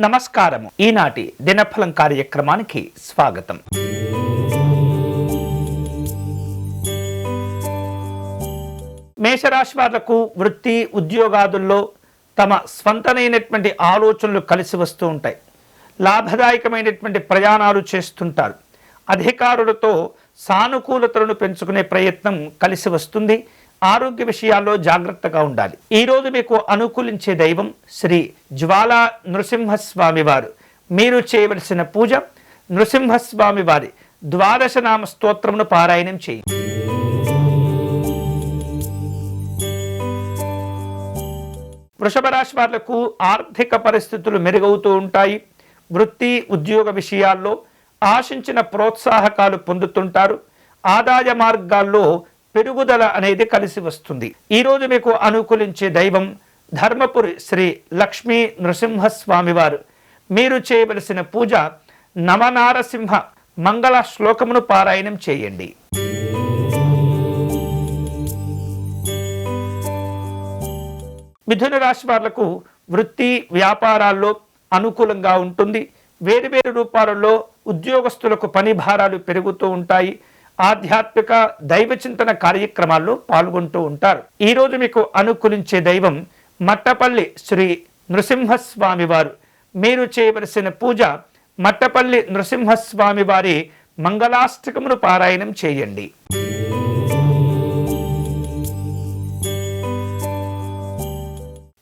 నమస్కారము. ఈనాటి దినఫలం కార్యక్రమానికి స్వాగతం. మేషరాశి వాళ్ళకు వృత్తి ఉద్యోగాదుల్లో తమ స్వంతనైనటువంటి ఆలోచనలు కలిసి వస్తూ ఉంటాయి. లాభదాయకమైనటువంటి ప్రయాణాలు చేస్తుంటారు. అధికారులతో సానుకూలతలను పెంచుకునే ప్రయత్నం కలిసి వస్తుంది. ఆరోగ్య విషయాల్లో జాగ్రత్తగా ఉండాలి. ఈరోజు మీకు అనుకూలించే దైవం శ్రీ జ్వాలా నృసింహస్వామి వారు. మీరు చేయవలసిన పూజ నృసింహస్వామి వారి ద్వాదశ నామ స్తోత్రమును పారాయణం చేయి. వృషభ రాశి వాళ్ళకు ఆర్థిక పరిస్థితులు మెరుగవుతూ ఉంటాయి. వృత్తి ఉద్యోగ విషయాల్లో ఆశించిన ప్రోత్సాహకాలు పొందుతుంటారు. ఆదాయ మార్గాల్లో పెరుగుదల అనేది కలిసి వస్తుంది. ఈరోజు మీకు అనుకూలించే దైవం ధర్మపురి శ్రీ లక్ష్మీ నృసింహస్వామివారు మీరు చేయవలసిన పూజ నవనారసింహ మంగళ శ్లోకమును పారాయణం చేయండి. మిథున రాశి వాళ్ళకు వృత్తి వ్యాపారాల్లో అనుకూలంగా ఉంటుంది. వేరు వేరు రూపాలలో ఉద్యోగస్తులకు పని భారాలు పెరుగుతూ ఉంటాయి. ఆధ్యాత్మిక దైవ చింతన కార్యక్రమాల్లో పాల్గొంటూ ఉంటారు. ఈరోజు మీకు అనుకూలించే దైవం మట్టపల్లి శ్రీ నృసింహస్వామి వారు. మీరు చేయవలసిన పూజ మట్టపల్లి నృసింహస్వామి వారి మంగళాష్టకమును పారాయణం చేయండి.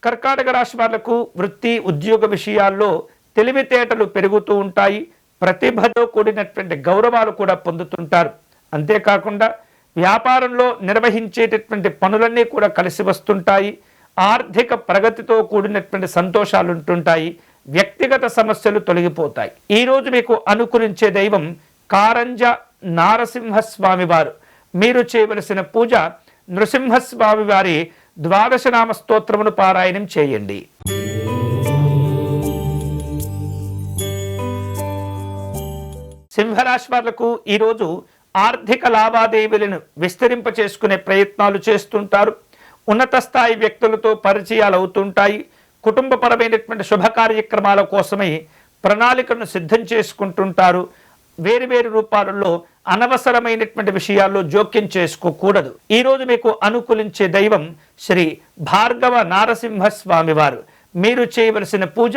కర్కాటక రాశి వాళ్ళకు వృత్తి ఉద్యోగ విషయాల్లో తెలివితేటలు పెరుగుతూ ఉంటాయి. ప్రతిభతో కూడినటువంటి గౌరవాలు కూడా పొందుతుంటారు. అంతేకాకుండా వ్యాపారంలో నిర్వహించేటటువంటి పనులన్నీ కూడా కలిసి వస్తుంటాయి. ఆర్థిక ప్రగతితో కూడినటువంటి సంతోషాలు ఉంటుంటాయి వ్యక్తిగత సమస్యలు తొలగిపోతాయి. ఈరోజు మీకు అనుకూలించే దైవం కారంజ నారసింహస్వామి వారు. మీరు చేయవలసిన పూజ నృసింహస్వామి వారి ద్వాదశనామ స్తోత్రమును పారాయణం చేయండి. సింహరాశి వాళ్ళకు ఈరోజు ఆర్థిక లావాదేవీలను విస్తరింప చేసుకునే ప్రయత్నాలు చేస్తుంటారు. ఉన్నత స్థాయి వ్యక్తులతో పరిచయాలు అవుతుంటాయి. కుటుంబపరమైనటువంటి శుభ కార్యక్రమాల కోసమై ప్రణాళికను సిద్ధం చేసుకుంటుంటారు. వేరు వేరు రూపాలలో అనవసరమైనటువంటి విషయాల్లో జోక్యం చేసుకోకూడదు. ఈరోజు మీకు అనుకూలించే దైవం శ్రీ భార్గవ నారసింహస్వామి వారు మీరు చేయవలసిన పూజ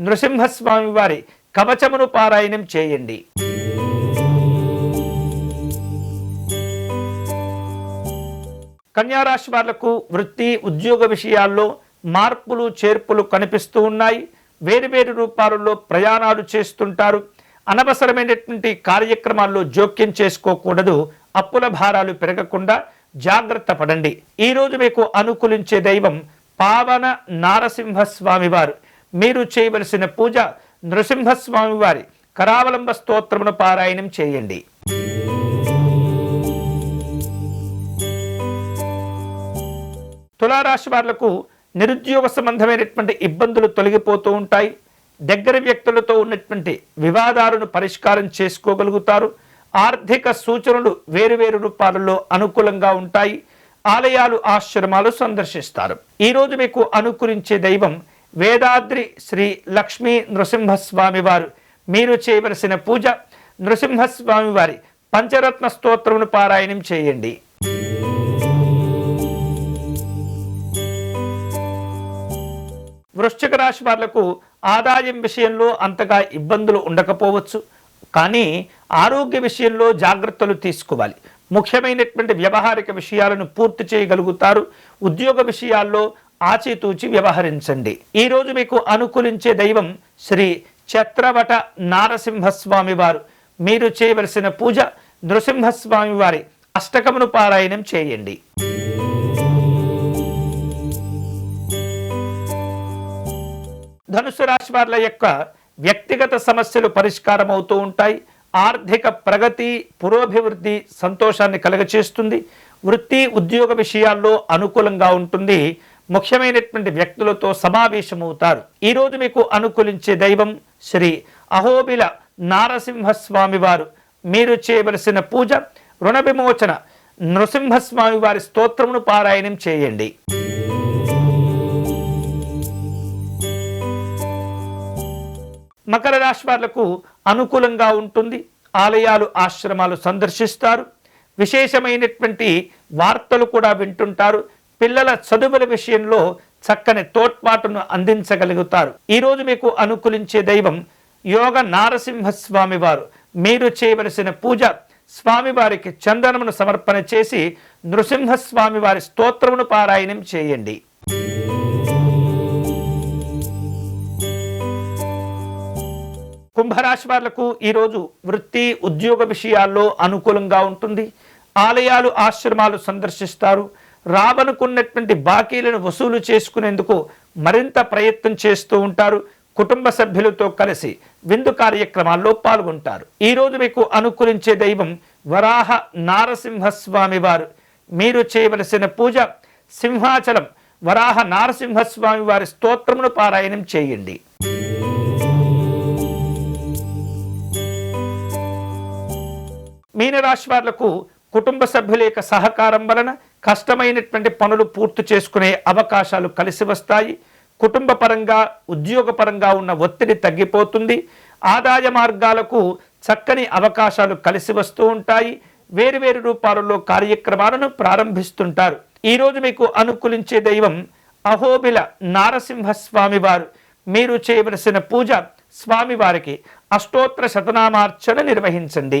నృసింహస్వామి వారి కవచమును పారాయణం చేయండి. కన్యారాశి వాళ్ళకు వృత్తి ఉద్యోగ విషయాల్లో మార్పులు చేర్పులు కనిపిస్తూ ఉన్నాయి. వేరువేరు రూపాలలో ప్రయాణాలు చేస్తుంటారు. అనవసరమైనటువంటి కార్యక్రమాల్లో జోక్యం చేసుకోకూడదు. అప్పుల భారాలు పెరగకుండా జాగ్రత్త పడండి. ఈరోజు మీకు అనుకూలించే దైవం పావన నారసింహస్వామి వారు మీరు చేయవలసిన పూజ నృసింహస్వామి వారి కరావలంబ స్తోత్రమును పారాయణం చేయండి. తులారాశి వాళ్ళకు నిరుద్యోగ సంబంధమైనటువంటి ఇబ్బందులు తొలగిపోతూ ఉంటాయి. దగ్గర వ్యక్తులతో ఉన్నటువంటి వివాదాలను పరిష్కారం చేసుకోగలుగుతారు. ఆర్థిక సూచనలు వేరువేరు రూపాలలో అనుకూలంగా ఉంటాయి. ఆలయాలు ఆశ్రమాలు సందర్శిస్తారు. ఈరోజు మీకు అనుకూలించే దైవం వేదాద్రి శ్రీ లక్ష్మీ నృసింహస్వామి వారు. మీరు చేయవలసిన పూజ నృసింహస్వామి వారి పంచరత్న స్తోత్రమును పారాయణం చేయండి. వృశ్చిక రాశి వాళ్ళకు ఆదాయం విషయంలో అంతగా ఇబ్బందులు ఉండకపోవచ్చు. కానీ ఆరోగ్య విషయంలో జాగ్రత్తలు తీసుకోవాలి. ముఖ్యమైనటువంటి వ్యవహారిక విషయాలను పూర్తి చేయగలుగుతారు. ఉద్యోగ విషయాల్లో ఆచితూచి వ్యవహరించండి. ఈరోజు మీకు అనుకూలించే దైవం శ్రీ చత్రవట నారసింహస్వామి వారు. మీరు చేయవలసిన పూజ నృసింహస్వామి వారి అష్టకమును పారాయణం చేయండి. ధనుసు రాశి వారి యొక్క వ్యక్తిగత సమస్యలు పరిష్కారం అవుతూ ఉంటాయి. ఆర్థిక ప్రగతి పురోభివృద్ధి సంతోషాన్ని కలగచేస్తుంది. వృత్తి ఉద్యోగ విషయాల్లో అనుకూలంగా ఉంటుంది. ముఖ్యమైనటువంటి వ్యక్తులతో సమావేశమవుతారు. ఈరోజు మీకు అనుకూలించే దైవం శ్రీ అహోబిల నారసింహస్వామి వారు. మీరు చేయవలసిన పూజ రుణ విమోచన నృసింహస్వామి వారి స్తోత్రమును పారాయణం చేయండి. మకర రాశి వాళ్ళకు అనుకూలంగా ఉంటుంది. ఆలయాలు ఆశ్రమాలు సందర్శిస్తారు. విశేషమైనటువంటి వార్తలు కూడా వింటుంటారు. పిల్లల చదువుల విషయంలో చక్కని తోడ్పాటును అందించగలుగుతారు. ఈరోజు మీకు అనుకూలించే దైవం యోగ నారసింహస్వామి వారు. మీరు చేయవలసిన పూజ స్వామివారికి చందనమును సమర్పణ చేసి నృసింహస్వామి వారి స్తోత్రమును పారాయణం చేయండి. కుంభరాశి వాళ్ళకు ఈరోజు వృత్తి ఉద్యోగ విషయాల్లో అనుకూలంగా ఉంటుంది. ఆలయాలు ఆశ్రమాలు సందర్శిస్తారు. రాబనుకున్నటువంటి బాకీలను వసూలు చేసుకునేందుకు మరింత ప్రయత్నం చేస్తూ ఉంటారు. కుటుంబ సభ్యులతో కలిసి విందు కార్యక్రమాల్లో పాల్గొంటారు. ఈరోజు మీకు అనుకూలించే దైవం వరాహ నారసింహస్వామి వారు. మీరు చేయవలసిన పూజ సింహాచలం. వరాహ నారసింహస్వామి వారి స్తోత్రమును పారాయణం చేయండి. మీనరాశి వాళ్ళకు కుటుంబ సభ్యుల యొక్క సహకారం వలన కష్టమైనటువంటి పనులు పూర్తి చేసుకునే అవకాశాలు కలిసి వస్తాయి. కుటుంబ పరంగా ఉద్యోగపరంగా ఉన్న ఒత్తిడి తగ్గిపోతుంది. ఆదాయ మార్గాలకు చక్కని అవకాశాలు కలిసి వస్తూ ఉంటాయి. వేరువేరు రూపాలలో కార్యక్రమాలను ప్రారంభిస్తుంటారు. ఈరోజు మీకు అనుకూలించే దైవం అహోబిల నారసింహస్వామి వారు మీరు చేయవలసిన పూజ స్వామివారికి అష్టోత్తర శతనామార్చన నిర్వహించండి.